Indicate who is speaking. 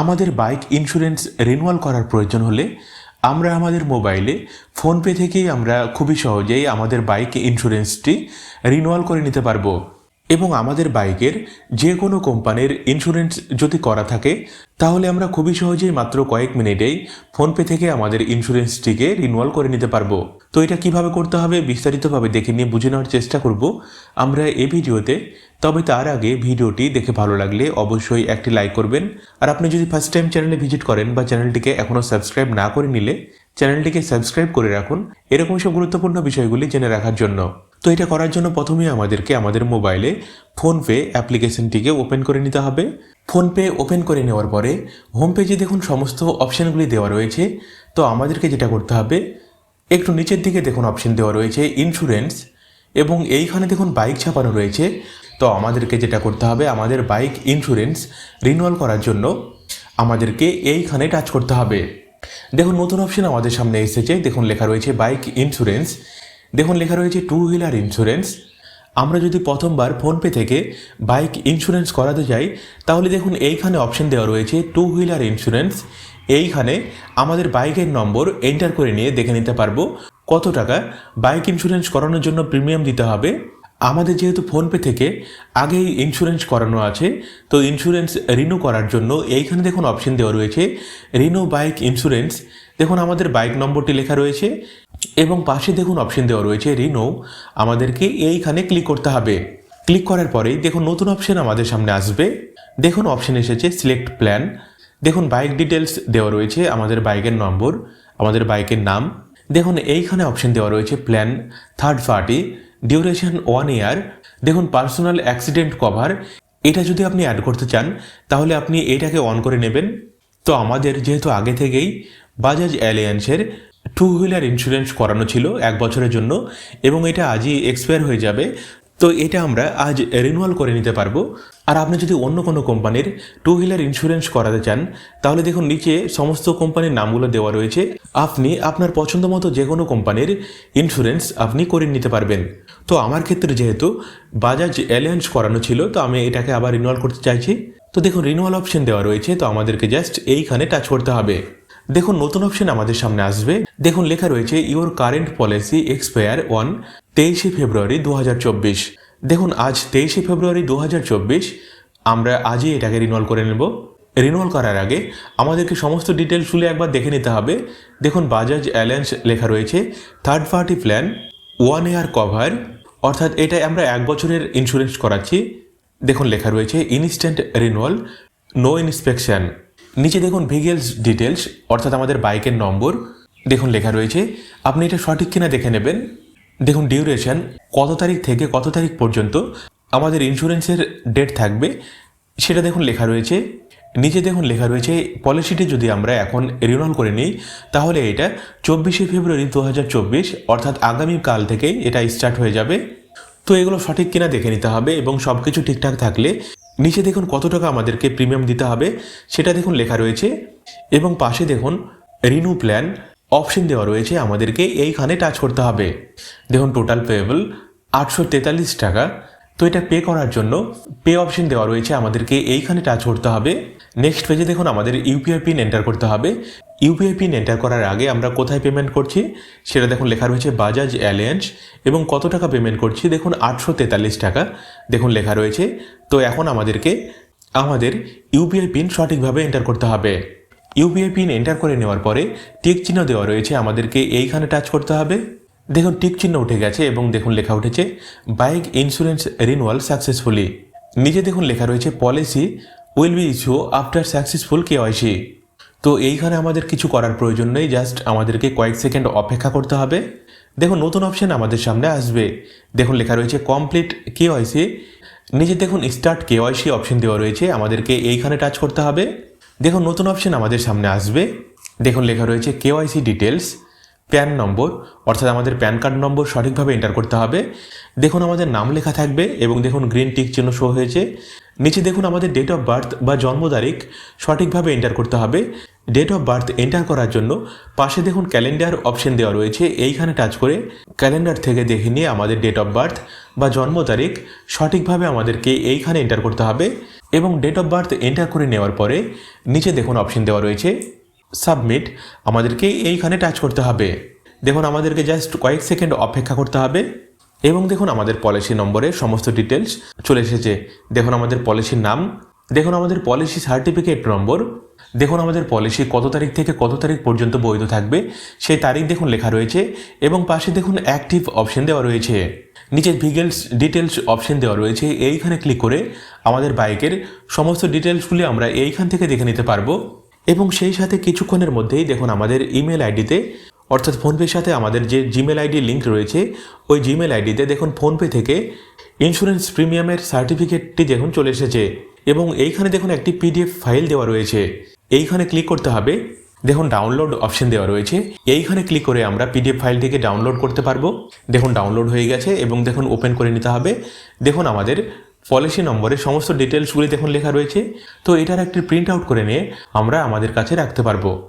Speaker 1: আমাদের bike insurance renewal করার প্রয়োজন হলে আমরা আমাদের মোবাইলে ফোনপে থেকেই আমরা খুবই সহজেই আমাদের বাইক ইন্স্যুরেন্সটি রিনুয়াল করে নিতে পারব। এবং আমাদের বাইকের যে কোনো কোম্পানির ইন্স্যুরেন্স যদি করা থাকে, তাহলে আমরা খুবই সহজেই মাত্র কয়েক মিনিটেই ফোনপে থেকে আমাদের ইন্স্যুরেন্সটিকে রিনুয়াল করে নিতে পারব। তো এটা কীভাবে করতে হবে বিস্তারিতভাবে দেখে নিয়ে বুঝে নেওয়ার চেষ্টা করব। আমরা এই ভিডিওতে, তবে তার আগে ভিডিওটি দেখে ভালো লাগলে অবশ্যই একটি লাইক করবেন। আর আপনি যদি ফার্স্ট টাইম চ্যানেলে ভিজিট করেন বা চ্যানেলটিকে এখনও সাবস্ক্রাইব না করে নিলে চ্যানেলটিকে সাবস্ক্রাইব করে রাখুন। এরকম সব গুরুত্বপূর্ণ বিষয়গুলি জেনে রাখার জন্য। তো এটা করার জন্য প্রথমে আমাদেরকে আমাদের মোবাইলে ফোনপে অ্যাপ্লিকেশনটিকে ওপেন করে নিতে হবে। ফোনপে ওপেন করে নেওয়ার পরে হোম পেজে দেখুন সমস্ত অপশানগুলি দেওয়া রয়েছে। তো আমাদেরকে যেটা করতে হবে, একটু নিচের দিকে দেখুন অপশন দেওয়া রয়েছে ইন্স্যুরেন্স এবং এইখানে দেখুন বাইক ছাপানো রয়েছে। তো আমাদেরকে যেটা করতে হবে, আমাদের বাইক ইন্স্যুরেন্স রিনুয়াল করার জন্য আমাদেরকে এইখানে টাচ করতে হবে। দেখুন নতুন অপশন আমাদের সামনে এসেছে, দেখুন লেখা রয়েছে বাইক ইন্স্যুরেন্স দেখুন, লেখা রয়েছে টু হুইলার ইন্স্যুরেন্স আমরা যদি প্রথমবার ফোনপে থেকে বাইক ইন্স্যুরেন্স করাতে যাই, তাহলে দেখুন, এইখানে অপশন দেওয়া রয়েছে টু হুইলার ইন্স্যুরেন্স এইখানে আমাদের বাইকের নম্বর এন্টার করে নিয়ে দেখে নিতে পারব কত টাকা। বাইক ইন্স্যুরেন্স করানোর জন্য প্রিমিয়াম দিতে হবে। আমাদের যেহেতু ফোনপে থেকে আগেই ইন্স্যুরেন্স করানো আছে, তো ইন্স্যুরেন্স রিনিউ করার জন্য এইখানে দেখুন অপশন দেওয়া রয়েছে রিনিউ বাইক ইন্স্যুরেন্স দেখুন আমাদের বাইক নম্বরটি লেখা রয়েছে এবং পাশে দেখুন অপশন দেওয়া রয়েছে রিনো আমাদেরকে এইখানে ক্লিক করতে হবে। ক্লিক করার পরেই দেখুন নতুন অপশন আমাদের সামনে আসবে। দেখুন অপশন এসেছে সিলেক্ট প্ল্যান দেখুন বাইক ডিটেলস দেওয়া রয়েছে আমাদের বাইকের নম্বর, আমাদের বাইকের নাম। দেখুন এইখানে অপশন দেওয়া রয়েছে plan third party duration one year দেখুন পার্সোনাল অ্যাক্সিডেন্ট কভার এটা যদি আপনি অ্যাড করতে চান, তাহলে আপনি এটাকে অন করে নেবেন। তো আমাদের যেহেতু আগে থেকেই বাজাজ অ্যালিয়ান্সের টু হুইলার ইন্স্যুরেন্স করানো ছিল এক বছরের জন্য, এবং এটা আজই এক্সপায়ার হয়ে যাবে। তো এটা আমরা আজ রিনুয়াল করে নিতে পারব। আর আপনি যদি অন্য কোনো কোম্পানির টু হুইলার ইন্স্যুরেন্স করাতে চান, তাহলে দেখুন নিচে সমস্ত কোম্পানির নামগুলো দেওয়া রয়েছে। আপনি আপনার পছন্দ মতো যে কোনো কোম্পানির ইন্স্যুরেন্স আপনি করে নিতে পারবেন। তো আমার ক্ষেত্রে যেহেতু বাজাজ অ্যালিয়ান্স করানো ছিল, তো আমি এটাকে আবার রিনুয়াল করতে চাইছি। তো দেখুন রিনুয়াল অপশন দেওয়া রয়েছে, তো আমাদেরকে জাস্ট এইখানে টাচ করতে হবে। দেখুন নতুন অপশন আমাদের সামনে আসবে। দেখুন লেখা রয়েছে your current policy expire on তেইশে ফেব্রুয়ারি দু হাজার চব্বিশ। দেখুন, আজ তেইশে ফেব্রুয়ারি দু হাজার চব্বিশ। আমরা আজই এটাকে রিনুয়াল করে নেব। রিনুয়াল করার আগে আমাদেরকে সমস্ত ডিটেলসগুলি একবার দেখে নিতে হবে। দেখুন বাজাজ অ্যালায়েন্স লেখা রয়েছে third party plan one year cover অর্থাৎ এটা আমরা এক বছরের ইন্স্যুরেন্স করাচ্ছি। দেখুন, লেখা রয়েছে ইনস্ট্যান্ট রিনুয়াল নো ইন্সপেকশন নিচে দেখুন ভেহিকেলস ডিটেলস অর্থাৎ আমাদের বাইকের নম্বর দেখুন, লেখা রয়েছে, আপনি এটা সঠিক কিনা দেখে নেবেন। দেখুন ডিউরেশন কত তারিখ থেকে কত তারিখ পর্যন্ত আমাদের ইন্স্যুরেন্সের ডেট থাকবে, সেটা দেখুন লেখা রয়েছে। নিচে দেখুন লেখা রয়েছে পলিসিটি যদি আমরা এখন রিনিউয়াল করে নিই, তাহলে এটা চব্বিশে ফেব্রুয়ারি দু হাজার চব্বিশ, অর্থাৎ আগামীকাল থেকেই এটা স্টার্ট হয়ে যাবে। তো এগুলো সঠিক কিনা দেখে নিতে হবে এবং সব কিছু ঠিকঠাক থাকলে নিচে দেখুন কত টাকা আমাদেরকে প্রিমিয়াম দিতে হবে, সেটা দেখুন লেখা রয়েছে। এবং পাশে দেখুন রিনিউ প্ল্যান অপশন দেওয়া রয়েছে আমাদেরকে, এইখানে টাচ করতে হবে। দেখুন টোটাল পেয়েবল আটশো তেতাল্লিশ টাকা। তো এটা পে করার জন্য পে অপশন দেওয়া রয়েছে আমাদেরকে, এইখানে টাচ করতে হবে। নেক্সট পেজে দেখুন, আমাদের ইউপিআই পিন এন্টার করতে হবে। ইউপিআই পিন এন্টার করার আগে আমরা কোথায় পেমেন্ট করছি? সেটা দেখুন, লেখা রয়েছে বাজাজ অ্যালিয়েন্স এবং কত টাকা পেমেন্ট করছি? দেখুন, আটশো তেতাল্লিশ টাকা। দেখুন, লেখা রয়েছে। তো এখন আমাদেরকে, আমাদের ইউপিআই পিন সঠিকভাবে এন্টার করতে হবে। ইউপিআই পিন এন্টার করে নেওয়ার পরে টিক চিহ্ন দেওয়া রয়েছে আমাদেরকে, এইখানে টাচ করতে হবে। দেখুন, টিক চিহ্ন উঠে গেছে এবং দেখুন, লেখা উঠেছে বাইক ইন্স্যুরেন্স রিনুয়াল সাকসেসফুলি নিচে দেখুন, লেখা রয়েছে policy will be issue after successful KYC তো এইখানে আমাদের কিছু করার প্রয়োজন নেই জাস্ট আমাদেরকে কয়েক সেকেন্ড অপেক্ষা করতে হবে। দেখুন, নতুন অপশন আমাদের সামনে আসবে। দেখুন, লেখা রয়েছে কমপ্লিট কেওয়াইসি নিচে দেখুন স্টার্ট কেওয়াইসি অপশন দেওয়া রয়েছে, আমাদেরকে এইখানে টাচ করতে হবে। দেখুন, নতুন অপশন আমাদের সামনে আসবে। দেখুন, লেখা রয়েছে কেওয়াইসি ডিটেলস প্যান নম্বর, অর্থাৎ আমাদের প্যান কার্ড নম্বর সঠিকভাবে এন্টার করতে হবে। দেখুন, আমাদের নাম লেখা থাকবে এবং দেখুন গ্রিন টিক চিহ্ন শো হয়েছে। নিচে দেখুন, আমাদের ডেট অফ বার্থ বা জন্ম তারিখ সঠিকভাবে এন্টার করতে হবে। ডেট অফ বার্থ এন্টার করার জন্য পাশে দেখুন ক্যালেন্ডার অপশন দেওয়া রয়েছে। এইখানে টাচ করে ক্যালেন্ডার থেকে দেখে নিয়ে আমাদের ডেট অফ বার্থ বা জন্ম তারিখ সঠিকভাবে আমাদেরকে এইখানে এন্টার করতে হবে। এবং ডেট অফ বার্থ এন্টার করে নেওয়ার পরে নিচে দেখুন অপশন দেওয়া রয়েছে সাবমিট আমাদেরকে এইখানে টাচ করতে হবে। দেখুন, আমাদেরকে জাস্ট কয়েক সেকেন্ড অপেক্ষা করতে হবে এবং দেখুন, আমাদের পলিসি নম্বরে সমস্ত ডিটেলস চলে এসেছে। দেখুন, আমাদের পলিসির নাম, দেখুন, আমাদের পলিসি সার্টিফিকেট নম্বর, দেখুন, আমাদের পলিসি কত তারিখ থেকে কত তারিখ পর্যন্ত বৈধ থাকবে, সেই তারিখ দেখুন লেখা রয়েছে এবং পাশে দেখুন অ্যাক্টিভ অপশন দেওয়া রয়েছে। নিচে ভিগেলস ডিটেলস অপশন দেওয়া রয়েছে। এইখানে ক্লিক করে আমাদের বাইকের সমস্ত ডিটেলসগুলি আমরা এইখান থেকে দেখে নিতে পারব। এবং সেই সাথে কিছুক্ষণের মধ্যেই দেখুন আমাদের ইমেল আইডিতে অর্থাৎ ফোনপের সাথে আমাদের যে জিমেল আইডি লিঙ্ক রয়েছে, ওই জিমেল আইডিতে দেখুন ফোনপে থেকে ইন্স্যুরেন্স প্রিমিয়ামের সার্টিফিকেটটি দেখুন চলে এসেছে। এবং এইখানে দেখুন একটি পিডিএফ ফাইল দেওয়া রয়েছে। এইখানে ক্লিক করতে হবে। দেখুন ডাউনলোড অপশন দেওয়া রয়েছে। এইখানে ক্লিক করে আমরা পিডিএফ ফাইলটিকে ডাউনলোড করতে পারব। দেখুন ডাউনলোড হয়ে গেছে এবং দেখুন ওপেন করে নিতে হবে। দেখুন, আমাদের পলিসি নম্বরে সমস্ত ডিটেলসগুলি দেখুন লেখা রয়েছে। তো এটার একটি প্রিন্ট আউট করে নিয়ে আমরা আমাদের কাছে রাখতে পারব।